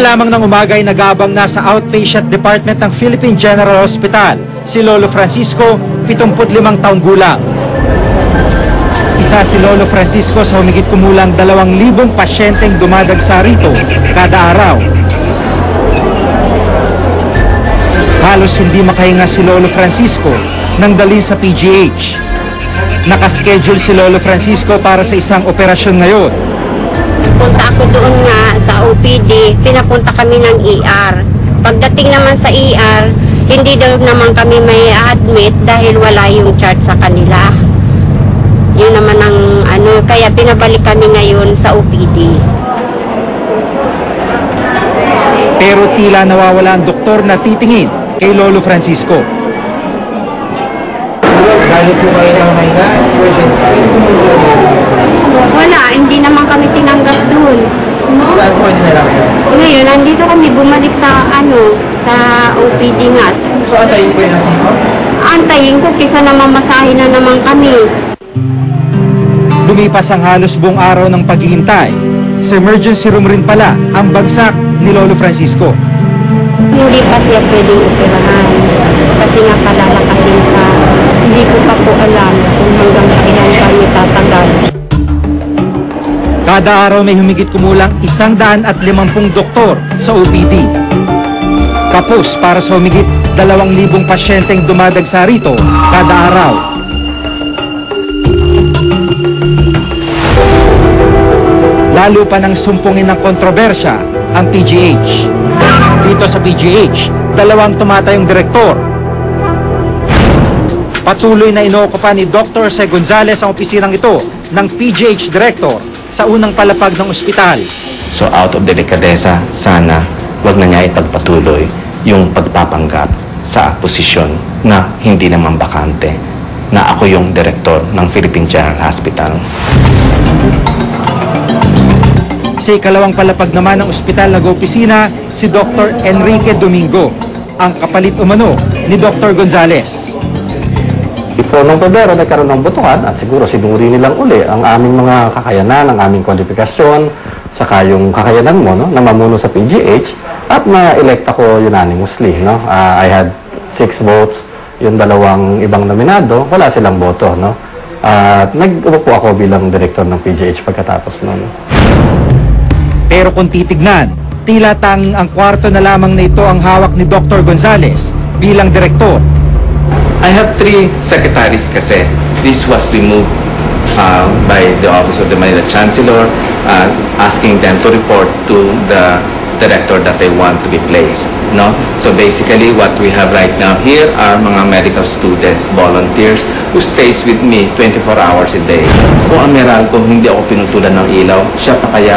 lamang ng umaga ay nagabang na sa outpatient department ng Philippine General Hospital si Lolo Francisco, 75 taong gulang. Isa si Lolo Francisco sa humigit kumulang 2,000 pasyenteng dumadagsa rito kada araw. Halos hindi makahinga si Lolo Francisco nang dalhin sa PGH. Nakaschedule si Lolo Francisco para sa isang operasyon ngayon. Punta ako doon nga sa OPD, pinapunta kami ng ER. Pagdating naman sa ER, hindi daw naman kami may admit dahil wala yung charge sa kanila. Yun naman ang ano, kaya pinabalik kami ngayon sa OPD. Pero tila nawawala ang doktor na titingin kay Lolo Francisco. Lalo po kayo ng hinga, emergency. Wala, hindi naman kami tinanggap doon. Saan po dinala kayo? Ngayon, nandito kami bumalik sa ano, sa OPD nga. So, antayin po yung nasiko? Antayin ko, kisa namamasahin na naman kami. Lumipas ang halos buong araw ng paghihintay. Sa emergency room rin pala ang bagsak ni Lolo Francisco. Hindi pa siya pwedeng operahan. Kasi nga palalakasin sa hindi ko pa po alam kung hanggang kailan kami tatagal. Kada araw may humigit kumulang isang daan at limampung doktor sa OPD. Kapos para sa humigit dalawang libong pasyenteng dumadagsa rito kada araw. Lalo pa nang sumpungin ng kontrobersya ang PGH. Dito sa PGH, dalawang tumatayong direktor. Patuloy na inookupa ni Dr. Se Gonzales ang opisinang ito ng PGH Director sa unang palapag ng ospital. So out of delikadesa, sana wag na niya ipagpatuloy yung pagpapanggap sa posisyon na hindi naman bakante na ako yung direktor ng Philippine General Hospital. Sa ikalawang palapag naman ng ospital nag-opisina si Dr. Enrique Domingo, ang kapalit umano ni Dr. Gonzales. Before nung Pebrero, nagkaroon ng butukan at siguro sinuri nilang uli ang aming mga kakayanan, ang aming kwalifikasyon, saka yung kakayanan mo no, na mamuno sa PGH at na-elect ako unanimously. No? Ah, I had six votes, yung dalawang ibang nominado, wala silang boto. No? At nag-upo po ako bilang director ng PGH pagkatapos nun. Pero kung titignan, tila tang ang kwarto na lamang na ito ang hawak ni Dr. Gonzales bilang direktor. I have three secretaries kasi. This was removed uh, by the Office of the Manila Chancellor uh, asking them to report to the director that they want to be placed. No? So basically, what we have right now here are mga medical students, volunteers, who stays with me 24 hours a day. Kung ang Meralco, hindi ako pinutulan ng ilaw, siya pa kaya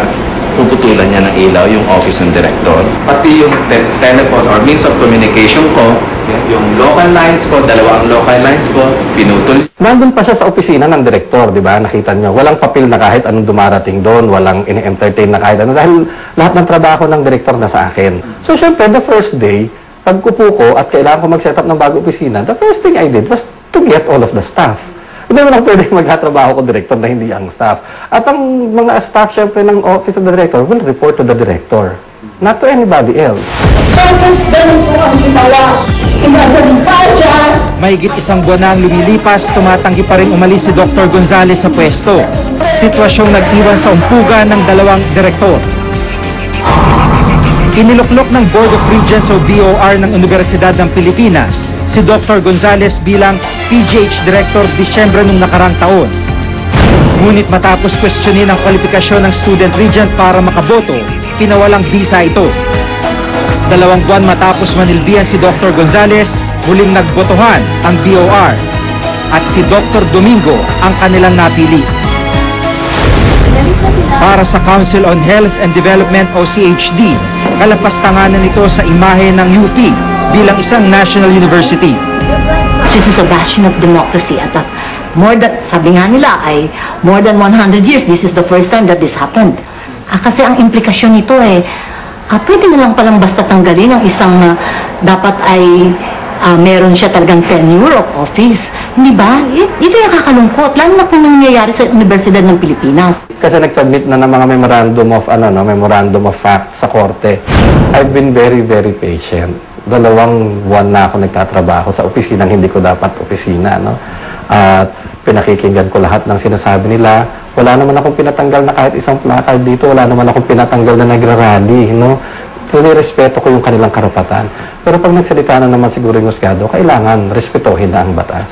puputulan niya ng ilaw yung office ng director. Pati yung te- telephone or means of communication ko, yung local lines ko, dalawang local lines ko, pinutol Nandun pa siya sa opisina ng direktor, di ba? Nakita niyo, walang papel na kahit anong dumarating doon, walang ini-entertain na kahit ano, dahil lahat ng trabaho ng direktor na sa akin. So, syempre, the first day, pagkupo ko at kailangan ko mag-set up ng bago opisina, the first thing I did was to get all of the staff. Hindi mo lang pwede magkatrabaho ko direktor na hindi ang staff. At ang mga staff, syempre, ng office of the director will report to the director, not to anybody else. Mahigit isang buwan na ang lumilipas, tumatanggi pa rin umalis si Dr. Gonzales sa pwesto. Sitwasyong nag-iwan sa umpugan ng dalawang direktor. Iniluklok ng Board of Regents o BOR ng Universidad ng Pilipinas si Dr. Gonzales bilang PGH Director Disyembre nung nakarang taon. Ngunit matapos questionin ang kwalifikasyon ng student regent para makaboto, pinawalang visa ito. Dalawang buwan matapos manilbihan si Dr. Gonzales, muling nagbotohan ang BOR at si Dr. Domingo ang kanilang napili. Para sa Council on Health and Development o CHD, kalapastanganan nito sa imahe ng UP bilang isang national university. This is a bastion of democracy at uh, more than, sabi nga nila ay more than 100 years, this is the first time that this happened. Ah, kasi ang implikasyon nito eh, ah, pwede na lang palang basta tanggalin ang isang ah, dapat ay ah, meron siya talagang tenure of office. Hindi ba? Ito yung nakakalungkot, lalo na kung nangyayari sa Universidad ng Pilipinas. Kasi nag-submit na ng mga memorandum of ano no, memorandum of fact sa korte. I've been very very patient. Dalawang buwan na ako nagtatrabaho sa opisina hindi ko dapat opisina no. At pinakikinggan ko lahat ng sinasabi nila. Wala naman akong pinatanggal na kahit isang placard dito, wala naman akong pinatanggal na nagrarally, no. Respeto ko yung kanilang karapatan. Pero pag nagsalita na naman siguro yung husgado, kailangan respetuhin na ang batas.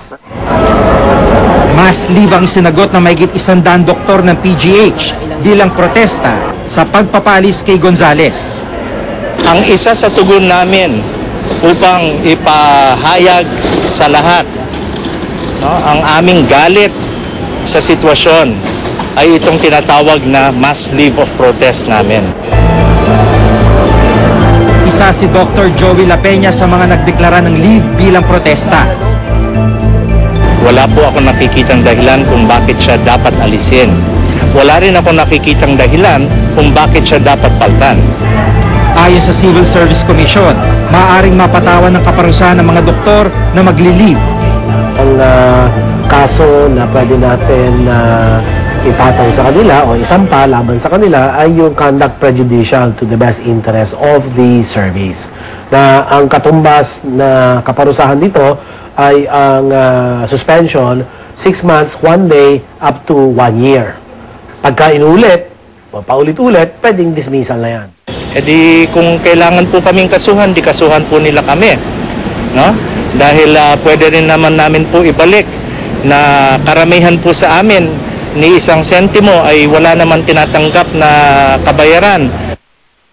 Mas libang sinagot ng mahigit isandaan doktor ng PGH bilang protesta sa pagpapalis kay Gonzales. ang isa sa tugon namin upang ipahayag sa lahat no, ang aming galit sa sitwasyon ay itong tinatawag na mass leave of protest namin. Isa si Dr. Joey La Peña sa mga nagdeklara ng leave bilang protesta. Wala po ako nakikitang dahilan kung bakit siya dapat alisin. Wala rin ako nakikitang dahilan kung bakit siya dapat paltan. Ayon sa Civil Service Commission, maaaring mapatawan ng kaparusahan ng mga doktor na magli-leave. Ang ah, kaso na pwede natin na ipataw sa kanila o isampa laban sa kanila ay yung conduct prejudicial to the best interest of the service. Na ang katumbas na kaparusahan dito ay ang ah, suspension 6 months, 1 day, up to 1 year. Pagka inulit, paulit-ulit, pwedeng dismissal na yan. E di kung kailangan po kaming kasuhan, di kasuhan po nila kami. No? Dahil ah, pwede rin naman namin po ibalik na karamihan po sa amin ni isang sentimo ay wala naman tinatanggap na kabayaran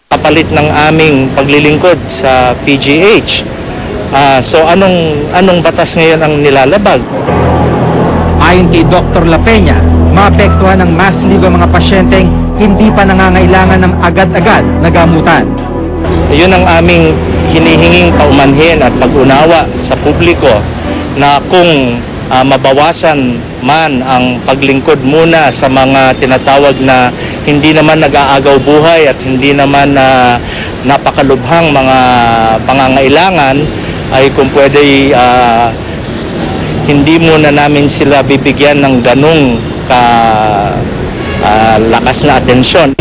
kapalit ng aming paglilingkod sa PGH. Ah, so anong anong batas ngayon ang nilalabag? Ayon kay Dr. La Peña, maapektuhan ng mass leave ang mga pasyenteng hindi pa nangangailangan ng agad-agad na gamutan. Yun ang aming hinihinging paumanhin at pag-unawa sa publiko na kung ah, mabawasan man ang paglingkod muna sa mga tinatawag na hindi naman nag-aagaw buhay at hindi naman na napakalubhang mga pangangailangan ay kung pwede ah, hindi muna namin sila bibigyan ng ganong ka ah, lakas na atensyon.